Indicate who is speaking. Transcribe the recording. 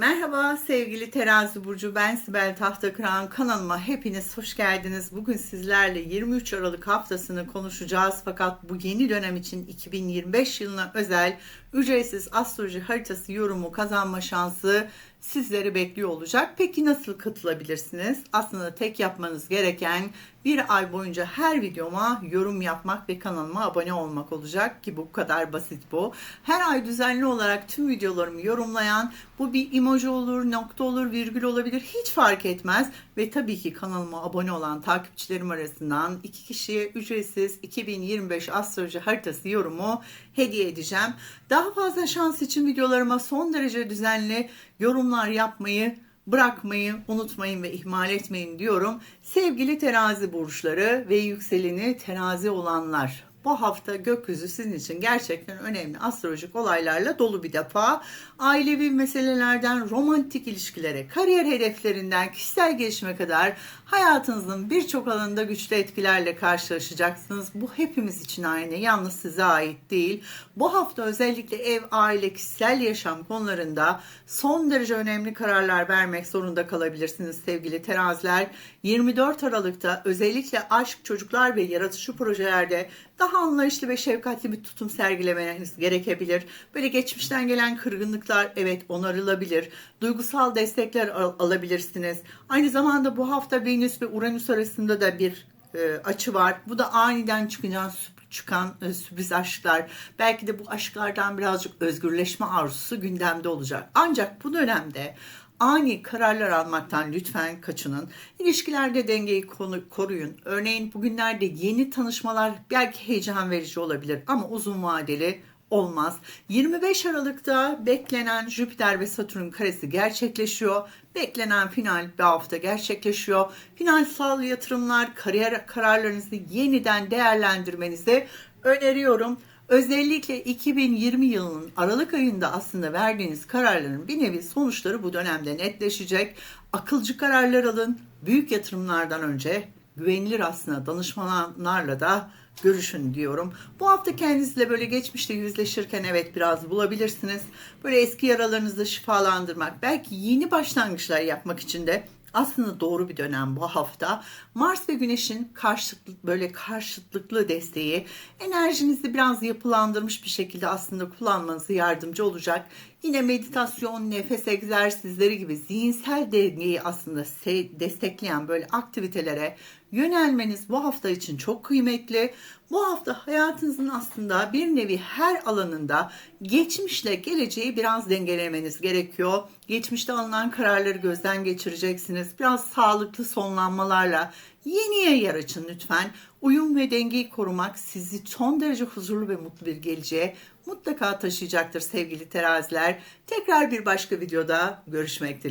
Speaker 1: Merhaba sevgili terazi burcu ben Sibel Tahtakıran kanalıma hepiniz hoş geldiniz. Bugün sizlerle 23 Aralık haftasını konuşacağız fakat bu yeni dönem için 2025 yılına özel ücretsiz astroloji haritası yorumu kazanma şansı sizleri bekliyor olacak. Peki nasıl katılabilirsiniz? Aslında tek yapmanız gereken bir ay boyunca her videoma yorum yapmak ve kanalıma abone olmak olacak ki bu kadar basit bu. Her ay düzenli olarak tüm videolarımı yorumlayan bu bir emoji olur, nokta olur, virgül olabilir hiç fark etmez. Ve tabii ki kanalıma abone olan takipçilerim arasından iki kişiye ücretsiz 2025 astroloji haritası yorumu hediye edeceğim. Daha fazla şans için videolarıma son derece düzenli yorumlar yapmayı bırakmayı unutmayın ve ihmal etmeyin diyorum. Sevgili terazi burçları ve yükseleni terazi olanlar. Bu hafta gökyüzü sizin için gerçekten önemli astrolojik olaylarla dolu bir defa. Ailevi meselelerden romantik ilişkilere, kariyer hedeflerinden kişisel gelişime kadar hayatınızın birçok alanında güçlü etkilerle karşılaşacaksınız. Bu hepimiz için aynı, yalnız size ait değil. Bu hafta özellikle ev, aile, kişisel yaşam konularında son derece önemli kararlar vermek zorunda kalabilirsiniz sevgili teraziler. 24 Aralık'ta özellikle aşk, çocuklar ve yaratıcı projelerde daha anlayışlı ve şefkatli bir tutum sergilemeniz gerekebilir. Böyle geçmişten gelen kırgınlıklar evet onarılabilir. Duygusal destekler al- alabilirsiniz. Aynı zamanda bu hafta Venüs ve Uranüs arasında da bir e, açı var. Bu da aniden sürp- çıkan e, sürpriz aşklar. Belki de bu aşklardan birazcık özgürleşme arzusu gündemde olacak. Ancak bu dönemde ani kararlar almaktan lütfen kaçının. İlişkilerde dengeyi koruyun. Örneğin bugünlerde yeni tanışmalar belki heyecan verici olabilir ama uzun vadeli olmaz. 25 Aralık'ta beklenen Jüpiter ve Satürn karesi gerçekleşiyor. Beklenen final bir hafta gerçekleşiyor. Finansal yatırımlar, kariyer kararlarınızı yeniden değerlendirmenizi öneriyorum. Özellikle 2020 yılının Aralık ayında aslında verdiğiniz kararların bir nevi sonuçları bu dönemde netleşecek. Akılcı kararlar alın. Büyük yatırımlardan önce güvenilir aslında danışmanlarla da görüşün diyorum. Bu hafta kendinizle böyle geçmişte yüzleşirken evet biraz bulabilirsiniz. Böyle eski yaralarınızı şifalandırmak, belki yeni başlangıçlar yapmak için de aslında doğru bir dönem bu hafta. Mars ve Güneş'in karşıtlı böyle karşıtlıklı desteği enerjinizi biraz yapılandırmış bir şekilde aslında kullanmanızı yardımcı olacak. Yine meditasyon, nefes egzersizleri gibi zihinsel dengeyi aslında destekleyen böyle aktivitelere yönelmeniz bu hafta için çok kıymetli. Bu hafta hayatınızın aslında bir nevi her alanında geçmişle geleceği biraz dengelemeniz gerekiyor. Geçmişte alınan kararları gözden geçireceksiniz. Biraz sağlıklı sonlanmalarla yeniye yer açın lütfen. Uyum ve dengeyi korumak sizi son derece huzurlu ve mutlu bir geleceğe mutlaka taşıyacaktır sevgili teraziler. Tekrar bir başka videoda görüşmek dileğiyle.